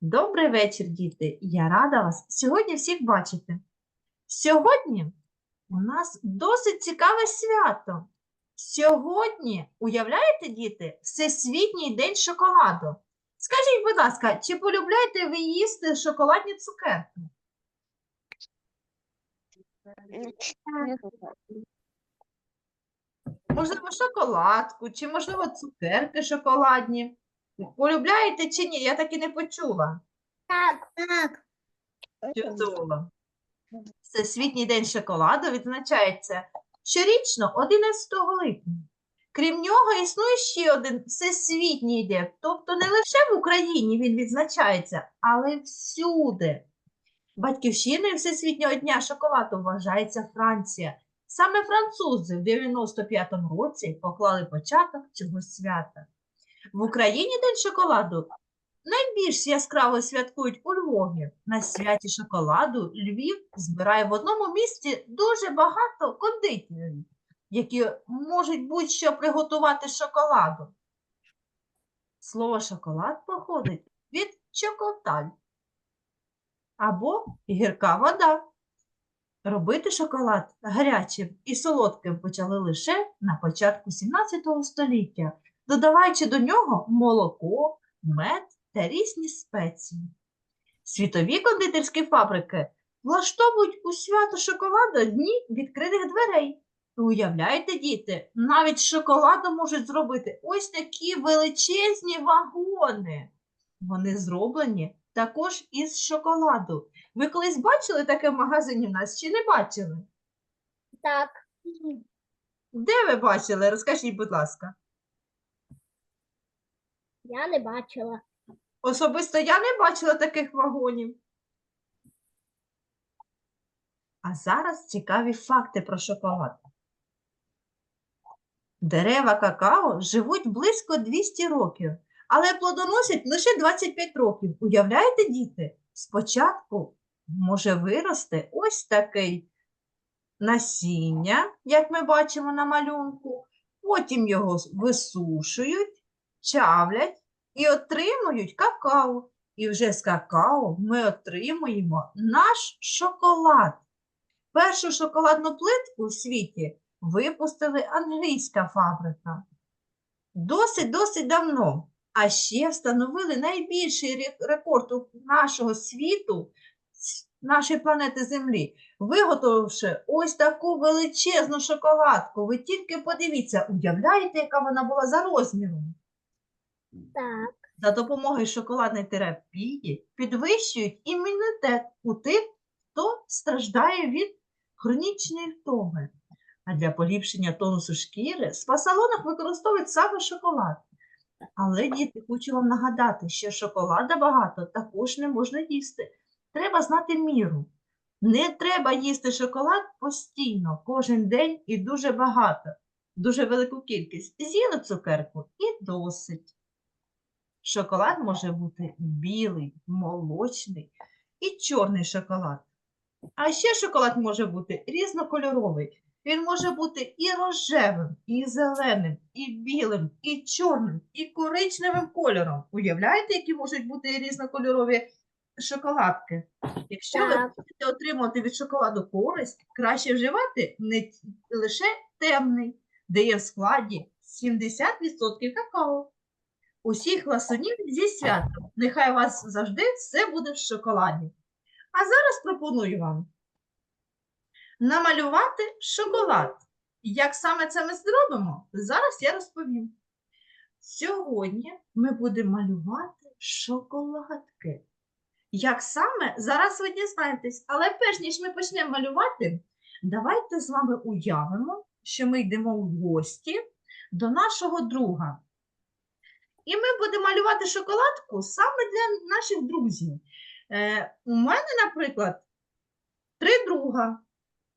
Добрий вечір, діти! Я рада вас сьогодні всіх бачити. Сьогодні у нас досить цікаве свято. Сьогодні, уявляєте, діти, Всесвітній день шоколаду. Скажіть, будь ласка, чи полюбляєте ви їсти шоколадні цукерки? Можливо, шоколадку, чи, можливо, цукерки шоколадні? Полюбляєте чи ні? Я так і не почула. Так, так. Чудово. Всесвітній день шоколаду відзначається щорічно 11 липня. Крім нього, існує ще один всесвітній день, тобто не лише в Україні він відзначається, але всюди. Батьківщиною Всесвітнього дня шоколаду вважається Франція. Саме французи в 95-му році поклали початок цього свята. В Україні День шоколаду найбільш яскраво святкують у Львові. На святі шоколаду Львів збирає в одному місці дуже багато кондитерів, які можуть будь-що приготувати шоколаду. Слово шоколад походить від чокоталь або гірка вода. Робити шоколад гарячим і солодким почали лише на початку 17 століття, додаваючи до нього молоко, мед та різні спеції. Світові кондитерські фабрики влаштовують у свято шоколаду дні відкритих дверей. Уявляєте, діти, навіть з шоколаду можуть зробити ось такі величезні вагони. Вони зроблені також із шоколаду. Ви колись бачили таке в магазині в нас чи не бачили? Так. Де ви бачили? Розкажіть, будь ласка. Я не бачила. Особисто я не бачила таких вагонів. А зараз цікаві факти про шоколад. Дерева какао живуть близько 200 років, але плодоносять лише 25 років. Уявляєте, діти? Спочатку може вирости ось такий насіння, як ми бачимо на малюнку, потім його висушують, чавлять і отримують какао. І вже з какао ми отримуємо наш шоколад. Першу шоколадну плитку у світі випустили англійська фабрика. Досить-досить давно. А ще встановили найбільший рекорд нашого світу, нашої планети Землі, виготовивши ось таку величезну шоколадку. Ви тільки подивіться, уявляєте, яка вона була за розміром? Так. За допомогою шоколадної терапії підвищують імунітет у тих, хто страждає від хронічної втоми. А для поліпшення тонусу шкіри в спа-салонах використовують саме шоколад. Але, діти, хочу вам нагадати, що шоколада багато також не можна їсти. Треба знати міру. Не треба їсти шоколад постійно, кожен день і дуже багато, дуже велику кількість. З'їли цукерку і досить. Шоколад може бути білий, молочний і чорний шоколад. А ще шоколад може бути різнокольоровий. Він може бути і рожевим, і зеленим, і білим, і чорним, і коричневим кольором. Уявляєте, які можуть бути різнокольорові шоколадки? Якщо ви хочете отримувати від шоколаду користь, краще вживати не лише темний, де є в складі 70% какао. Усіх ласунів зі святом. Нехай у вас завжди все буде в шоколаді. А зараз пропоную вам намалювати шоколад. Як саме це ми зробимо, зараз я розповім. Сьогодні ми будемо малювати шоколадки. Як саме, зараз ви дізнаєтесь, але перш ніж ми почнемо малювати, давайте з вами уявимо, що ми йдемо в гості до нашого друга. І ми будемо малювати шоколадку саме для наших друзів. Е, у мене, наприклад, три друга: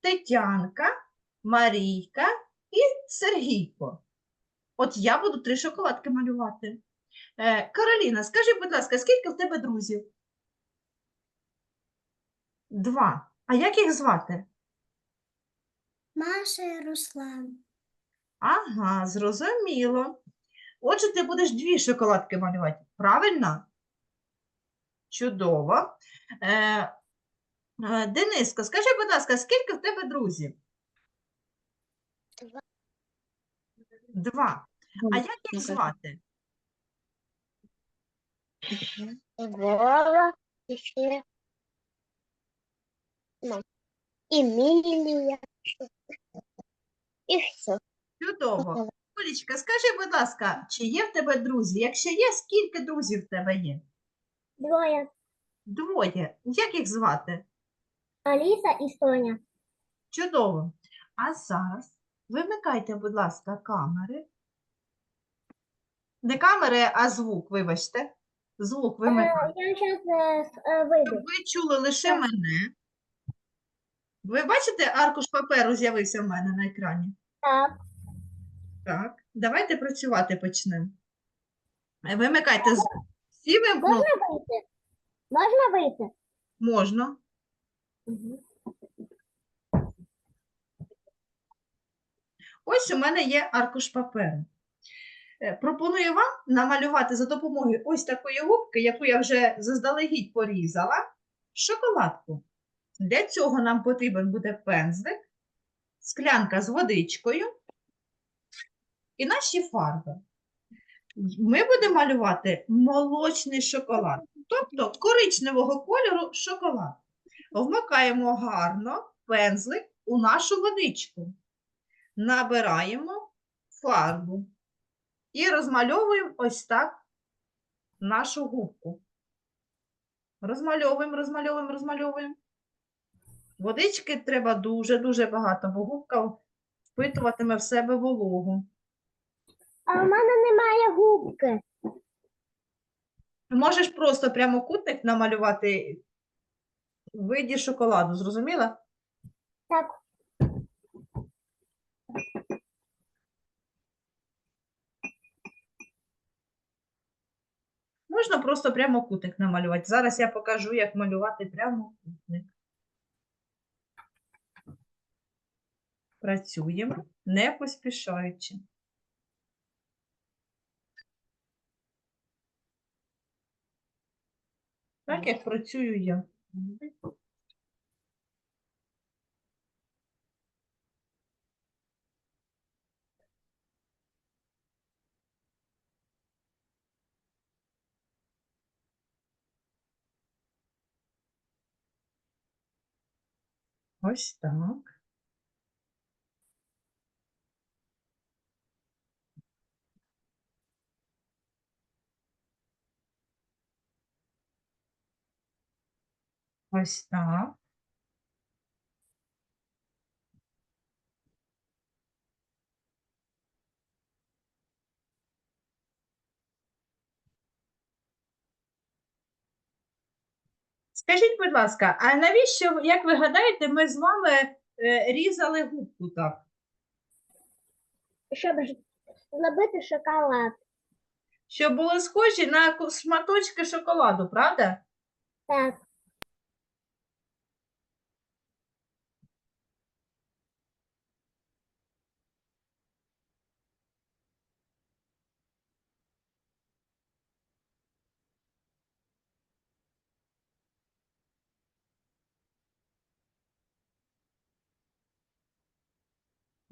Тетянка, Марійка і Сергійко. От я буду три шоколадки малювати. Е, Кароліна, скажи, будь ласка, скільки в тебе друзів? Два. А як їх звати? Маша і Руслан. Ага, зрозуміло. Отже, ти будеш дві шоколадки малювати. Правильно? Чудово. Е, е, Дениско, скажи, будь ласка, скільки в тебе друзів? Два. Два. А як їх звати? Ну, Эмилия. И все. Чудово. Олічка, скажи, будь ласка, чи є в тебе друзі? Якщо є, скільки друзів в тебе є? Двое. Двоє. Як їх звати? Алиса и Соня. Чудово. А зараз вимикайте, будь ласка, камери. Не камери, а звук, вибачте. Звук Э, вимикайте. я сейчас выйду. Ви чули лише мене. Ви бачите, аркуш паперу з'явився в мене на екрані? Так. Так. Давайте працювати почнемо. Вимикайте звук. Всі вимкнули? Можно выйти? Можно выйти? Можна. Ось у мене є аркуш паперу. Е, Пропоную вам намалювати за допомогою ось такої губки, яку я вже заздалегідь порізала, шоколадку. Для цього нам потрібен буде пензлик, склянка з водичкою і наші фарби. Ми будемо малювати молочний шоколад, тобто коричневого кольору шоколад. Вмикаємо гарно пензлик у нашу водичку набираємо фарбу і розмальовуємо ось так нашу губку. Розмальовуємо, розмальовуємо, розмальовуємо. Водички треба дуже-дуже багато, бо губка впитуватиме в себе вологу. А у мене немає губки. Можеш просто прямокутник намалювати в виді шоколаду, зрозуміла? Так. Можна просто прямокутник намалювати. Зараз я покажу, як малювати прямокутник. Працюємо, не поспішаючи. Так як працюю я. Ось так. Ось так. Скажіть, будь ласка, а навіщо, як ви гадаєте, ми з вами е, різали губку так? Щоб ж зробити шоколад. Щоб були схожі на шматочки шоколаду, правда? Так.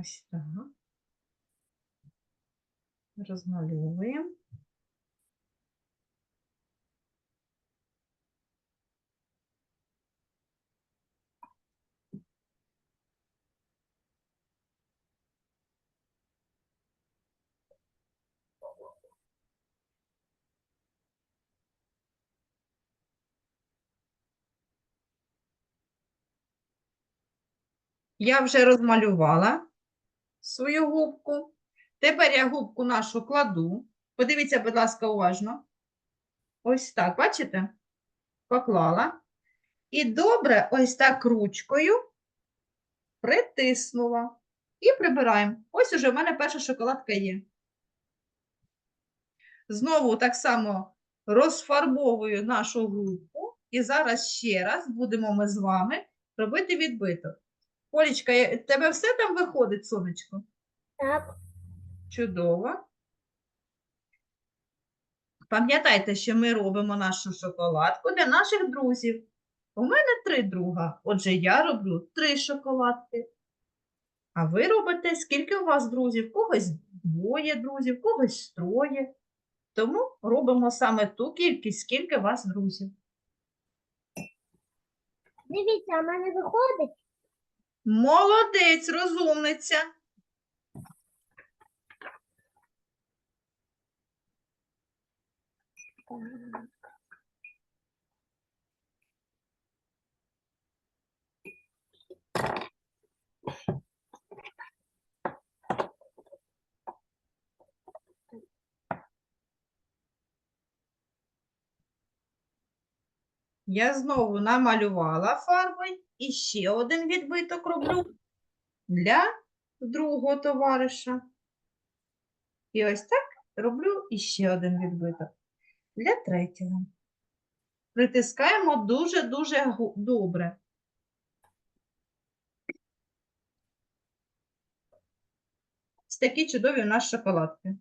Ось так. Розмальовуємо. Я вже розмалювала свою губку. Тепер я губку нашу кладу. Подивіться, будь ласка, уважно. Ось так, бачите? Поклала. І добре ось так ручкою притиснула. І прибираємо. Ось уже в мене перша шоколадка є. Знову так само розфарбовую нашу губку. І зараз ще раз будемо ми з вами робити відбиток. Олічка, я- тебе все там виходить, сонечко? Так. Чудово. Пам'ятайте, що ми робимо нашу шоколадку для наших друзів. У мене три друга, отже, я роблю три шоколадки. А ви робите, скільки у вас друзів? Когось двоє друзів, когось троє. Тому робимо саме ту кількість, скільки у вас друзів. Дивіться, а в мене виходить. Молодець, розумниця. Я знову намалювала фарбою і ще один відбиток роблю для другого товариша. І ось так роблю іще один відбиток для третього. Притискаємо дуже-дуже добре. Такі чудові у нас шоколадки.